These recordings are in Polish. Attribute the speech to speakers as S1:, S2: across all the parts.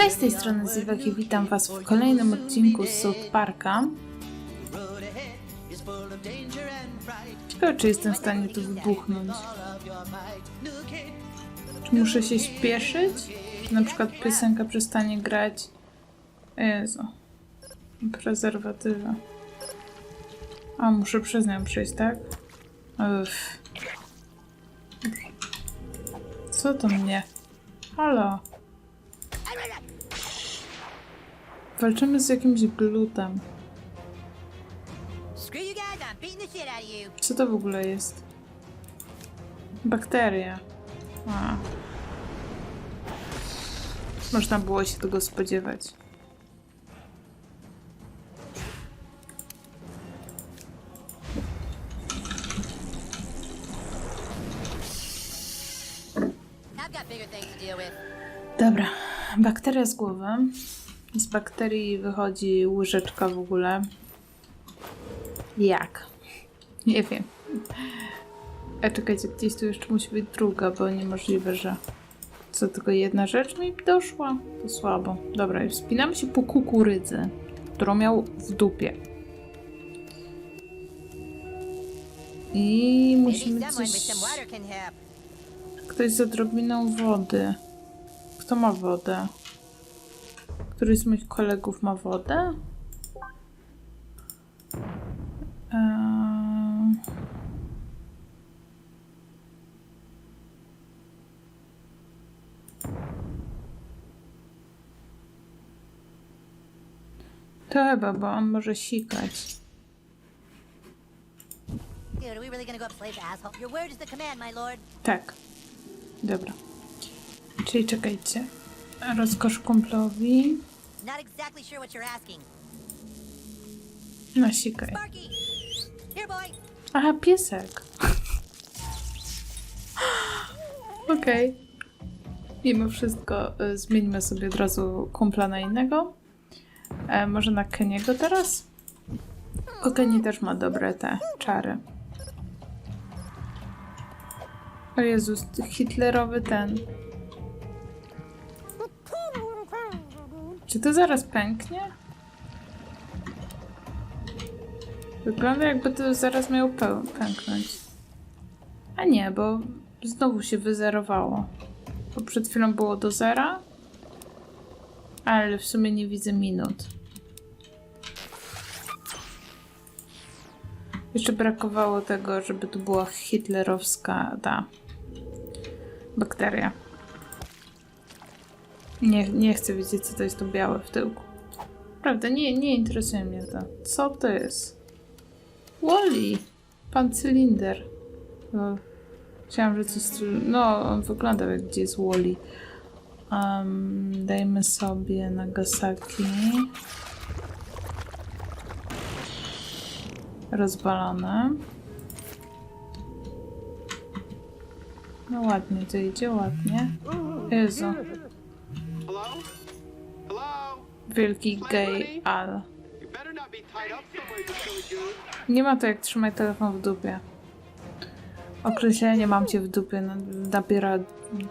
S1: Cześć, z tej strony Zywek i witam Was w kolejnym odcinku z South Parka. Ciekawe, czy jestem w stanie tu wybuchnąć. Czy muszę się śpieszyć? Czy na przykład piosenka przestanie grać? Jezu. Prezerwatywa. A, muszę przez nią przejść, tak? Uff. Co to mnie? Halo? Walczymy z jakimś glutem. Co to w ogóle jest? Bakteria. A. Można było się tego spodziewać. Dobra, bakteria z głowy. Z bakterii wychodzi łyżeczka w ogóle. Jak? Nie wiem. A czekajcie, gdzieś tu jeszcze musi być druga, bo niemożliwe, że co tylko jedna rzecz mi doszła. To słabo. Dobra, i wspinamy się po kukurydzy, którą miał w dupie. I musimy coś... Ktoś z odrobiną wody. Kto ma wodę? Któryś z moich kolegów ma wodę? Eee... To chyba, bo on może sikać. Tak. Dobra. Czyli czekajcie. Rozkosz kumplowi.
S2: Not exactly sure what you're asking.
S1: Nasikaj. Aha, piesek. Okej. Mimo wszystko y, zmieńmy sobie od razu kumpla na innego. E, może na Keniego teraz? Bo Kenny też ma dobre te czary. O Jezus, hitlerowy ten. Czy to zaraz pęknie? Wygląda jakby to zaraz miał peł- pęknąć. A nie, bo znowu się wyzerowało. Bo przed chwilą było do zera. Ale w sumie nie widzę minut. Jeszcze brakowało tego, żeby tu była hitlerowska ta bakteria. Nie, nie chcę wiedzieć, co to jest to białe w tyłku. Prawda, nie, nie interesuje mnie to. Co to jest? Wally! Pan cylinder. No, chciałam, że coś... No, on wyglądał jak gdzie jest Wally. Um, dajmy sobie Nagasaki. Rozwalone. No ładnie to idzie, ładnie. Jezu. Wielki gay Al. Nie ma to jak trzymać telefon w dupie. Określenie mam cię w dupie no, nabiera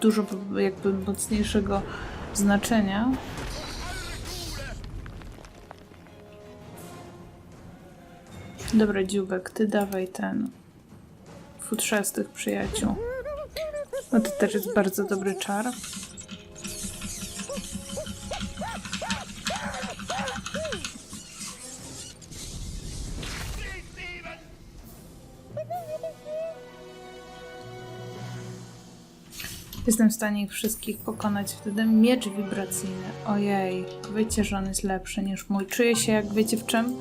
S1: dużo jakby mocniejszego znaczenia. Dobra, dziubek, ty dawaj ten futrzastych przyjaciół. No to też jest bardzo dobry czar. Jestem w stanie ich wszystkich pokonać. Wtedy miecz wibracyjny. Ojej, wiecie, że on jest lepszy niż mój. Czuję się jak wiecie w czym?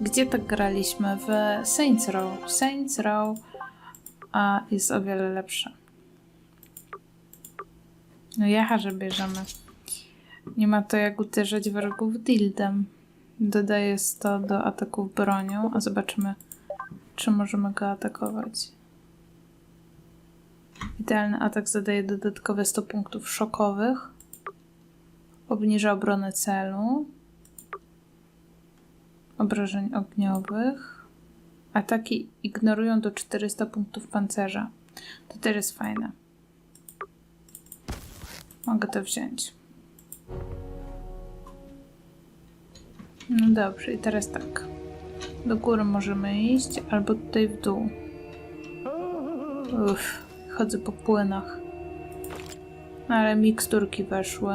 S1: Gdzie tak graliśmy? W Saints Row. Saints Row a jest o wiele lepsze. No jaha, że bierzemy. Nie ma to jak uderzać wrogów dildem. Dodaję 100 do ataków bronią, a zobaczymy, czy możemy go atakować. Idealny atak zadaje dodatkowe 100 punktów szokowych. Obniża obronę celu. Obrażeń ogniowych. Ataki ignorują do 400 punktów pancerza. To też jest fajne. Mogę to wziąć. No dobrze, i teraz tak. Do góry możemy iść, albo tutaj w dół. Uff, chodzę po płynach. Ale miksturki weszły.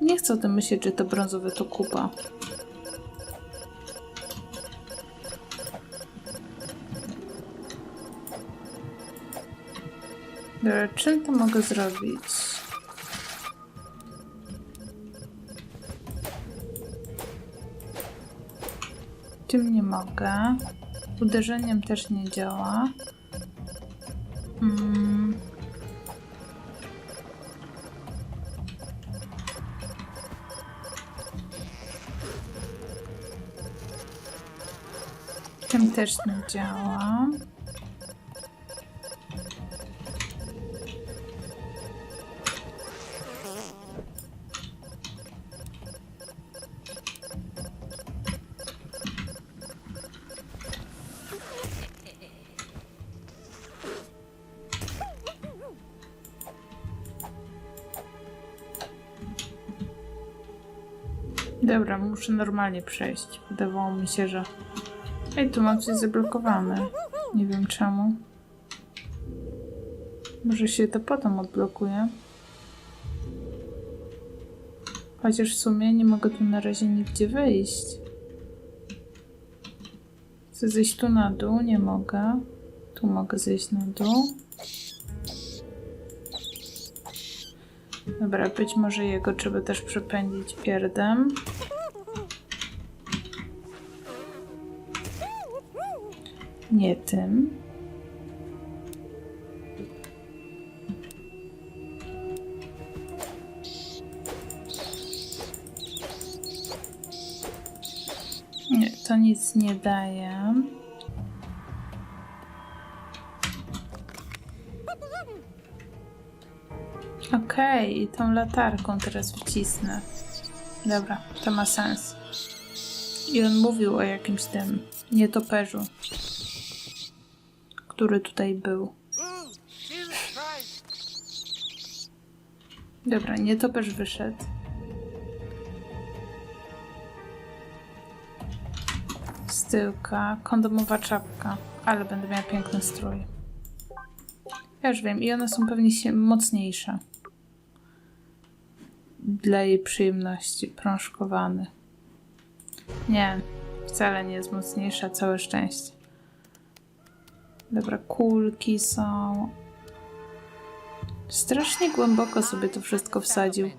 S1: Nie chcę o tym myśleć, że to brązowe to kupa. Dobra, czym to mogę zrobić? Tym nie mogę. Uderzeniem też nie działa. Mm. Tym też nie działa. Dobra, muszę normalnie przejść. Wydawało mi się, że. Ej, tu mam coś zablokowane. Nie wiem czemu. Może się to potem odblokuje. Chociaż w sumie nie mogę tu na razie nigdzie wyjść. Chcę zejść tu na dół, nie mogę. Tu mogę zejść na dół. Dobra, być może jego trzeba też przepędzić pierdem. Nie tym. Nie, to nic nie daje. Okej, i tą latarką teraz wcisnę. Dobra, to ma sens. I on mówił o jakimś tym nietoperzu, który tutaj był. Dobra, nietoperz wyszedł. Z tyłka, kondomowa czapka, ale będę miała piękny strój. Ja już wiem, i one są pewnie mocniejsze. Dla jej przyjemności, prążkowany. Nie, wcale nie jest mocniejsza, całe szczęście. Dobra, kulki są. Strasznie głęboko sobie to wszystko wsadził.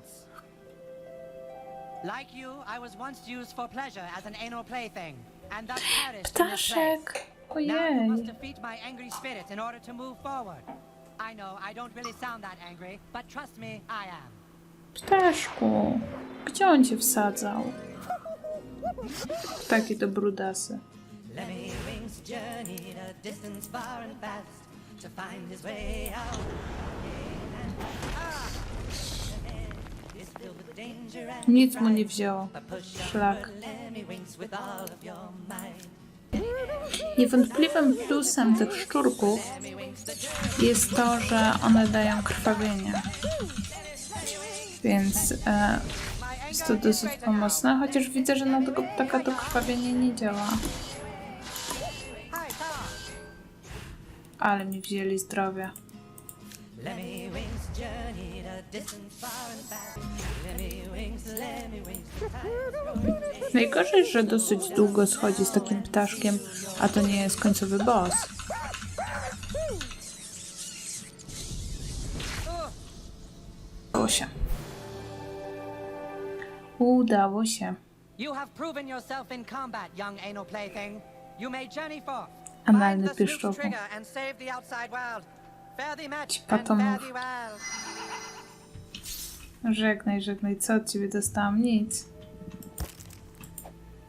S1: Ptaszek! Ojej! Ptaszku! Gdzie on cię wsadzał? Takie to brudasy.
S3: Lemmy Wings journeyed a distance far and fast to find his way out.
S1: Nic mu nie wzięło. Szlak. Niewątpliwym plusem tych szczurków jest to, że one dają krwawienie. Więc e, jest to dosyć pomocne, chociaż widzę, że na tego ptaka to krwawienie nie działa. Ale mi wzięli zdrowia.
S3: Lemmy Wings journeyed a distance far and fast. Lemmy Wings, Lemmy Wings.
S1: Najgorzej, że dosyć długo schodzi z takim ptaszkiem, a to nie jest końcowy boss. Udało się. Udało się.
S3: You have proven yourself in combat, young anal plaything. You may journey forth.
S1: Analny
S3: thee well.
S1: Żegnaj, żegnaj. Co od ciebie dostałam? Nic.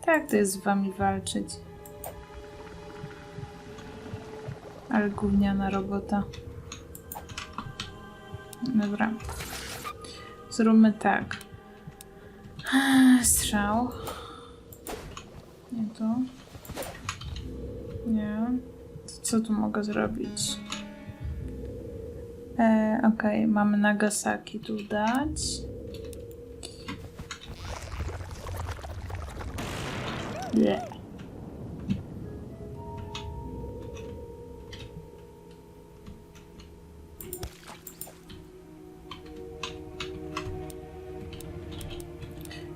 S1: Tak to jest z wami walczyć. Ale gówniana robota. Dobra. Zróbmy tak. Strzał. Nie tu. Nie. Co tu mogę zrobić? E, Okej, mamy Nagasaki tu dać. Ble.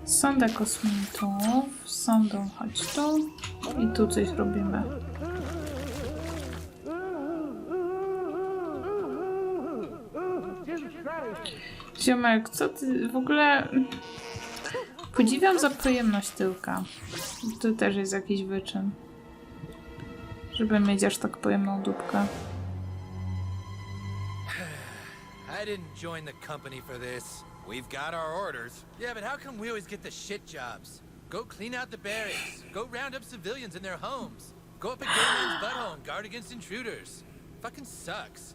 S1: Sonda kosmitów. Sondą chodź tu. I tu coś robimy. Ziomek, co ty w ogóle... Podziwiam za pojemność tyłka. To też jest jakiś wyczyn. Żeby mieć aż tak pojemną dupkę.
S4: I didn't join the company for this. We've got our orders. Yeah, but how come we always get the shit jobs? Go clean out the barracks. Go round up civilians in their homes. Go up a gay man's butthole and guard against intruders. Fucking sucks.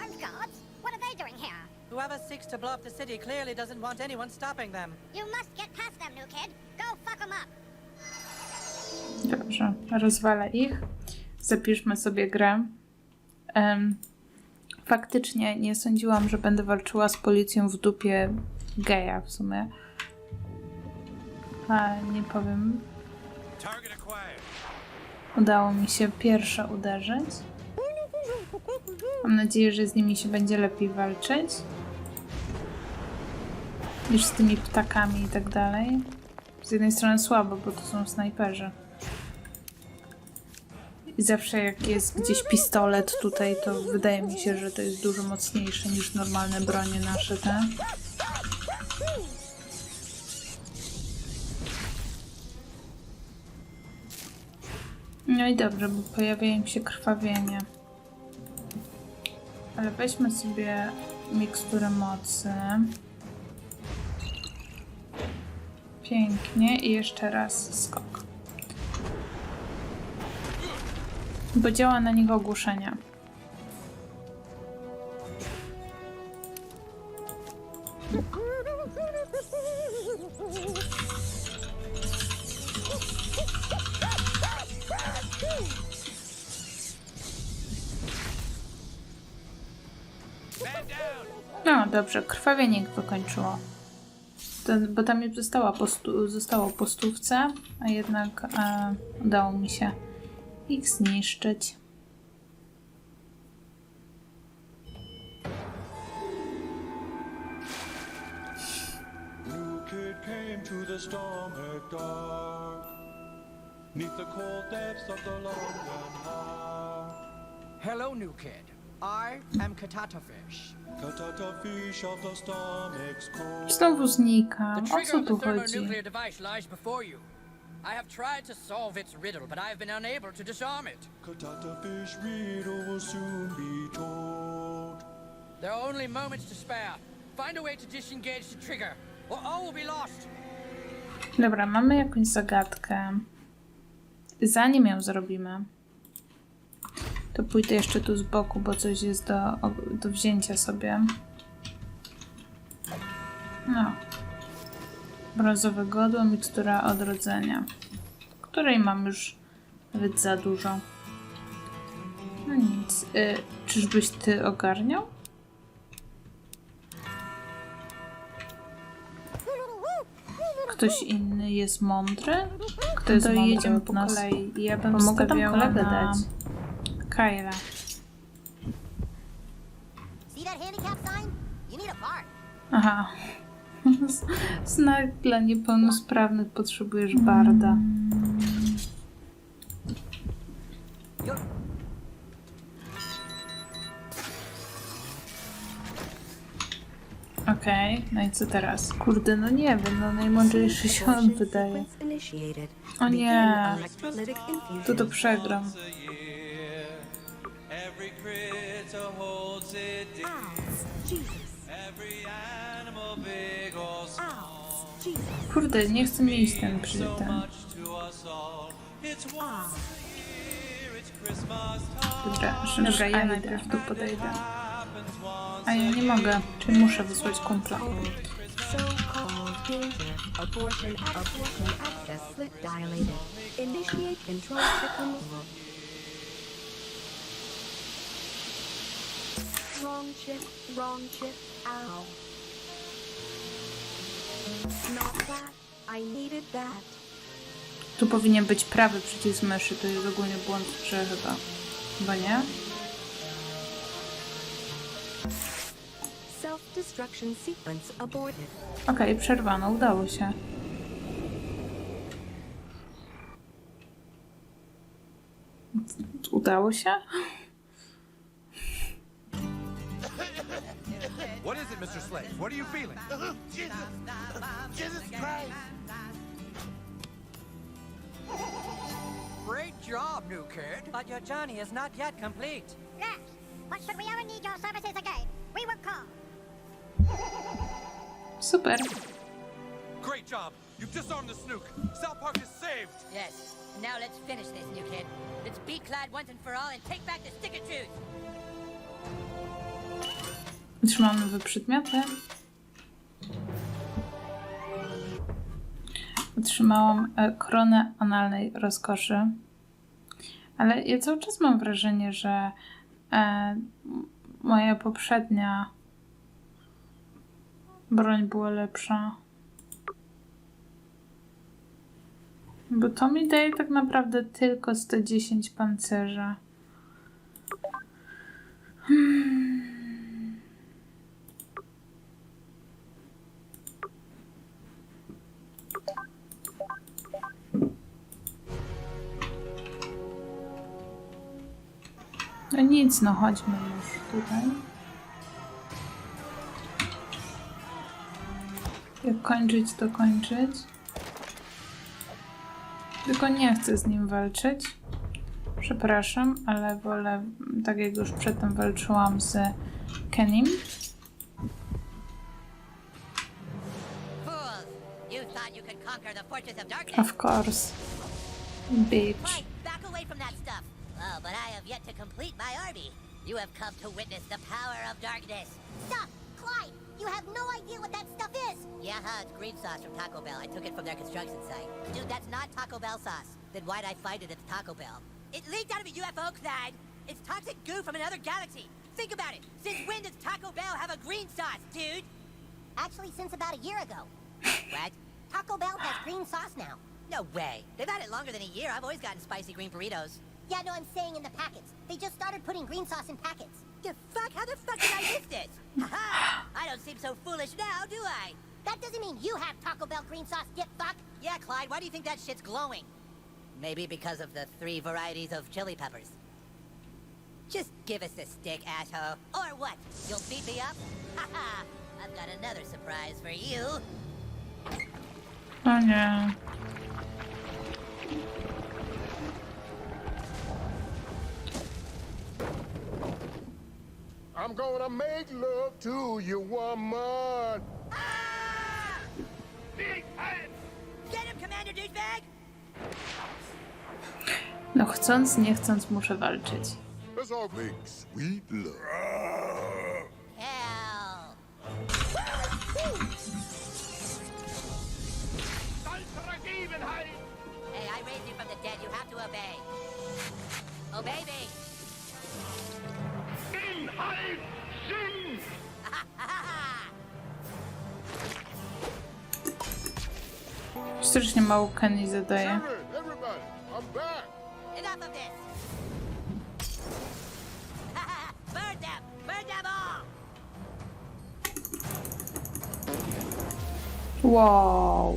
S2: Armed guards? What are they doing here?
S3: Whoever seeks to blow up the city clearly doesn't want anyone stopping them.
S2: You must get past them, new kid. Go fuck them up.
S1: Dobrze, rozwalę ich. Zapiszmy sobie grę. Em, faktycznie nie sądziłam, że będę walczyła z policją w dupie geja w sumie. A nie powiem, udało mi się pierwsze uderzyć. Mam nadzieję, że z nimi się będzie lepiej walczyć. Niż z tymi ptakami i tak dalej. Z jednej strony słabo, bo to są snajperzy. I zawsze jak jest gdzieś pistolet tutaj, to wydaje mi się, że to jest dużo mocniejsze niż normalne bronie nasze te. No i dobrze, bo pojawia im się krwawienie. Ale weźmy sobie miksturę mocy. Pięknie i jeszcze raz skok. Bo działa na nich ogłuszenia. No dobrze, krwawienie wykończyło. Ten, bo tam już została po stu, zostało po stówce, a jednak e, udało mi się ich zniszczyć.
S5: Hello, new kid. I am Katata Fish.
S6: Cut fish of the stomach's cold.
S1: Znowu
S5: The
S1: znikam. O
S5: trigger
S1: co
S5: of
S1: tu
S5: the
S1: chodzi?
S5: thermonuclear device lies before you. I have tried to solve its riddle, but I have been unable to disarm it.
S6: Cut fish riddle will soon be told.
S5: There are only moments to spare. Find a way to disengage the trigger, or all will be lost.
S1: Dobra, mamy jakąś zagadkę. Zanim ją zrobimy, to pójdę jeszcze tu z boku, bo coś jest do, do wzięcia sobie. No. Brązowe godło, mikstura odrodzenia, której mam już nawet za dużo. No nic. Y, czyżbyś ty ogarniał? Ktoś inny jest mądry? Kto jest
S7: To
S1: mądry
S7: jedziemy po kolei.
S1: Ja bym
S7: Pomogę tam kolegę
S1: na
S7: dać.
S1: Kyla.
S2: See that handicap sign? You need a fart.
S1: Aha. Znak dla niepełnosprawnych potrzebujesz barda. Okej, no i co teraz? Kurde, no nie wiem, no najmądrzejszy się on wydaje. O nie, to to przegram. Kurde, nie chcę mi iść ten przy. Dobra, że Dobra, ja najpierw tu podejdę. A ja nie mogę, czyli muszę wysłać kumpla.
S8: Abortion, abortion access slit dilated. Initiate control system. Wrong chip, wrong chip, ow. Not that, I needed that.
S1: Tu powinien być prawy przycisk myszy, to jest ogólnie błąd w grze chyba. Chyba nie?
S8: Self-destruction sequence aborted.
S1: Okej, przerwano, udało się. Udało się?
S4: Mr. Slade? What are you feeling? Uh-huh. Jesus Jesus Christ!
S5: Great job, new kid. But your journey is not yet complete.
S2: Yes, but should we ever need your services again, we will call.
S1: Super.
S6: Great job! You've disarmed the snook! South Park is saved!
S5: Yes. Now let's finish this, new kid. Let's beat Clyde once and for all and take back the stick of truth.
S1: Otrzymam nowe przedmioty. Otrzymałam e, koronę analnej rozkoszy. Ale ja cały czas mam wrażenie, że e, moja poprzednia broń była lepsza. Bo to mi daje tak naprawdę tylko 110 pancerza. No nic, no chodźmy już tutaj. Jak kończyć, to kończyć. Tylko nie chcę z nim walczyć. Przepraszam, ale wolę, tak jak już przedtem walczyłam z Kenim.
S2: Of
S1: course. Bitch.
S2: Yet to complete my army. You have come to witness the power of darkness. Stop! Clyde! You have no idea what that stuff is! Yeah, huh, it's green sauce from Taco Bell. I took it from their construction site. Dude, that's not Taco Bell sauce. Then why'd I find it at Taco Bell?
S5: It leaked out of a UFO, Clyde. It's toxic goo from another galaxy. Think about it. Since when does Taco Bell have a green sauce, dude?
S2: Actually, since about a year ago.
S5: What?
S2: Taco Bell has green sauce now.
S5: No way. They've had it longer than a year. I've always gotten spicy green burritos.
S2: Yeah, no, I'm saying in the packets. They just started putting green sauce in packets.
S5: The fuck? How the fuck did I miss this? Aha! I don't seem so foolish now, do I?
S2: That doesn't mean you have Taco Bell green sauce, dip fuck.
S5: Yeah, Clyde, why do you think that shit's glowing? Maybe because of the three varieties of chili peppers. Just give us the stick, asshole. Or what? You'll beat me up? Haha! I've got another surprise for you.
S1: Oh nie.
S7: I'm gonna make love to you, woman.
S5: Ah! Get him, Commander Douchebag!
S1: No chcąc, nie chcąc, muszę walczyć.
S7: Let's all make sweet love.
S2: Hell.
S5: Hey, I raised you from the dead. You have to obey. Obey me.
S1: Strasznie mało Kenny zadaje. Wow.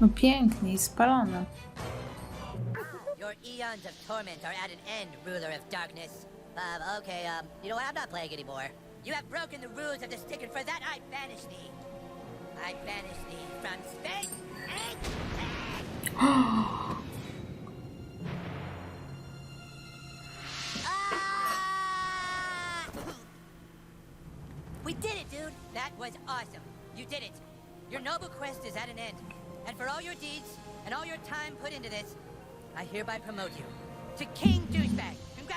S1: No pięknie spalone.
S5: Your eons of torment are at an end, ruler of darkness. Okay, um, you know what? I'm not playing anymore. You have broken the rules of the stick, and for that I banish thee. I banish thee from space. Ah! We did it, dude! That was awesome. You did it. Your noble quest is at an end. And for all your deeds and all your time put into this, I hereby promote you to King Douchebag.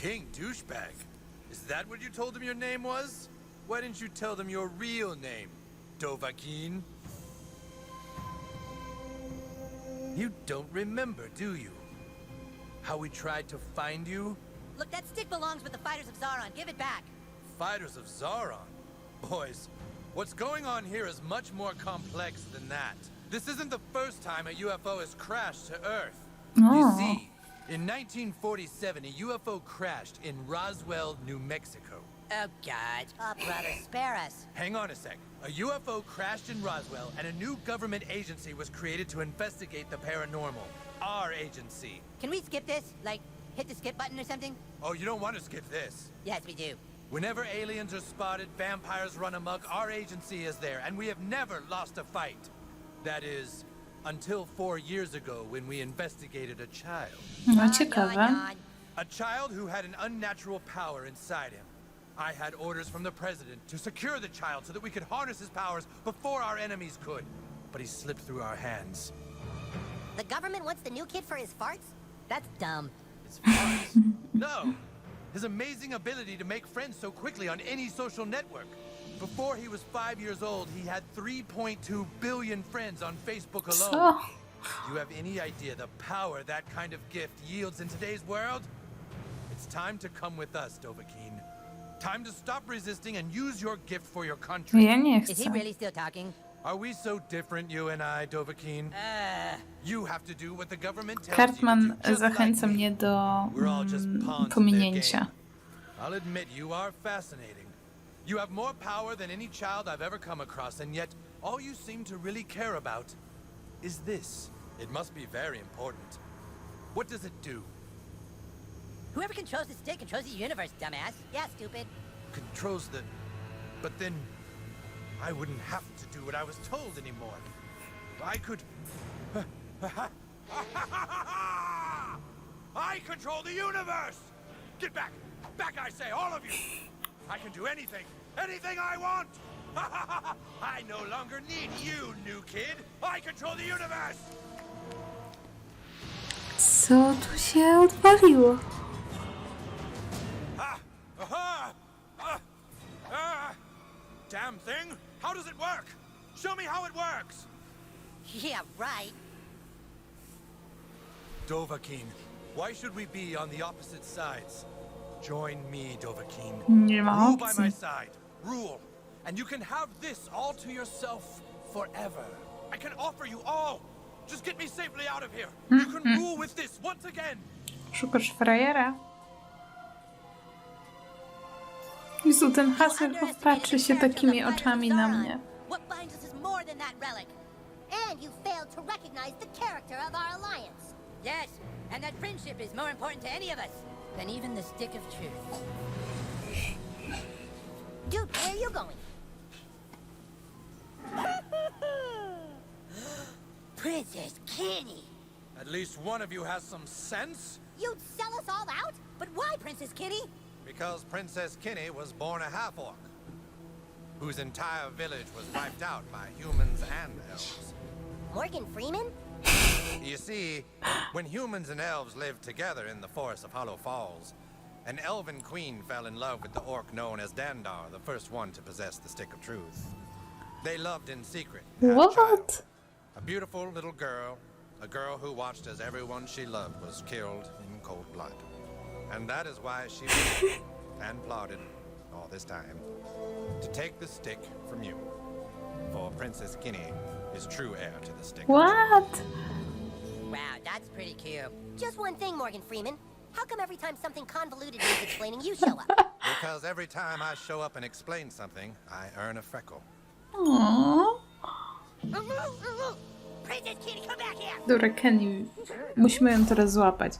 S2: King Douchebag.
S4: Is that what you told him your name was? Why didn't you tell them your real name, Dovahkiin? You don't remember, do you? How we tried to find you?
S5: Look, that stick belongs with the fighters of Zaron. Give it back.
S4: Fighters of Zaron. Boys, what's going on here is much more complex than that. This isn't the first time a UFO has crashed to Earth. You
S1: Oh.
S4: see, in 1947, a UFO crashed in Roswell, New Mexico.
S5: Oh, God.
S2: Oh, brother, spare us.
S4: Hang on a sec. A UFO crashed in Roswell, and a new government agency was created to investigate the paranormal. Our agency.
S5: Can we skip this? Like, hit the skip button or something?
S4: Oh, you don't want to skip this.
S5: Yes, we do.
S4: Whenever aliens are spotted, vampires run amok, our agency is there, and we have never lost a fight. That is, until four years ago when we investigated a child.
S1: No
S5: Yawn,
S1: ciekawe.
S5: yawn, yawn.
S4: A child who had an unnatural power inside him. I had orders from the president to secure the child so that we could harness his powers before our enemies could. But he slipped through our hands.
S2: The government wants the new kid for his farts? That's dumb.
S4: His farts? no. His amazing ability to make friends so quickly on any social network. Before he was five years old, he had 3.2 billion friends on Facebook alone.
S1: Co?
S4: Do you have any idea the power that kind of gift yields in today's world? It's time to come with us, Dovahkiin. Time to stop resisting and use your gift for your country.
S5: Is he really still talking?
S4: Are we so different, you and I, Dovahkiin?
S5: Uh,
S4: You have to do what the government tells
S1: Cartman
S4: you to do, just
S1: zachęca
S4: like me.
S1: mnie do
S4: We're all just
S1: mm,
S4: pawns in their
S1: pominięcia.
S4: game. I'll admit you are fascinating. You have more power than any child I've ever come across, and yet all you seem to really care about is this. It must be very important. What does it do?
S5: whoever controls the stick controls the universe, dumbass.
S2: Yeah, stupid.
S4: Controls the. But then. I wouldn't have to do what I was told anymore. I could. I control the universe! Get back! Back, I say, all of you! I can do anything, anything I want! I no longer need you, new kid! I control the universe!
S1: Co tu się odwaliło?
S4: Ah! Aha! Ah! Ah! Damn thing! How does it work? Show me how it works!
S2: Yeah, right.
S4: Dovahkiin, why should we be on the opposite sides? Join me, Dovahkiin.
S1: Nie ma
S4: Rule by my side. Rule. And you can have this all to yourself forever. I can offer you all. Just get me safely out of here. You can mm-hmm. rule with this once again.
S1: Szukasz frajera? Jezu, ten Hasselhoff patrzy się takimi oczami na mnie.
S2: What binds us is more than that relic. And you failed to recognize the character of our alliance.
S5: Yes, and that friendship is more important to any of us than even the stick of truth.
S2: Dude, where are you going?
S5: Princess Kenny!
S4: At least one of you has some sense.
S2: You'd sell us all out? But why, Princess Kitty?
S4: Because Princess Kinney was born a half-orc, whose entire village was wiped out by humans and elves.
S2: Morgan Freeman?
S4: You see, when humans and elves lived together in the forest of Hollow Falls, an elven queen fell in love with the orc known as Dandar, the first one to possess the Stick of Truth. They loved in secret. and had a child,
S1: What?
S4: A beautiful little girl, a girl who watched as everyone she loved was killed in cold blood. And that is why she waited and plotted all this time to take the stick from you. For Princess Kinney is true heir to the stick.
S1: What?
S5: Wow, that's pretty cute.
S2: Just one thing, Morgan Freeman. How come every time something convoluted needs explaining, you show up?
S4: Because every time I show up and explain something, I earn a freckle.
S1: Aww.
S2: Princess Kitty, come back here!
S1: Dobra, Kenny, musimy ją teraz złapać.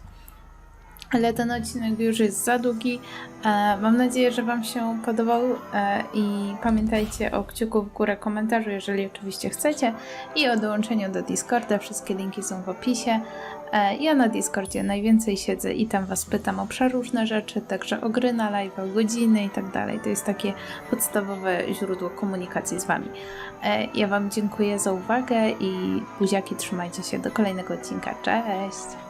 S1: Ale ten odcinek już jest za długi. E, mam nadzieję, że Wam się podobał e, i pamiętajcie o kciuku w górę komentarzu, jeżeli oczywiście chcecie i o dołączeniu do Discorda. Wszystkie linki są w opisie. E, ja na Discordzie najwięcej siedzę i tam Was pytam o przeróżne rzeczy, także o gry na live, o godziny i tak dalej. To jest takie podstawowe źródło komunikacji z Wami. E, ja Wam dziękuję za uwagę i buziaki trzymajcie się do kolejnego odcinka. Cześć!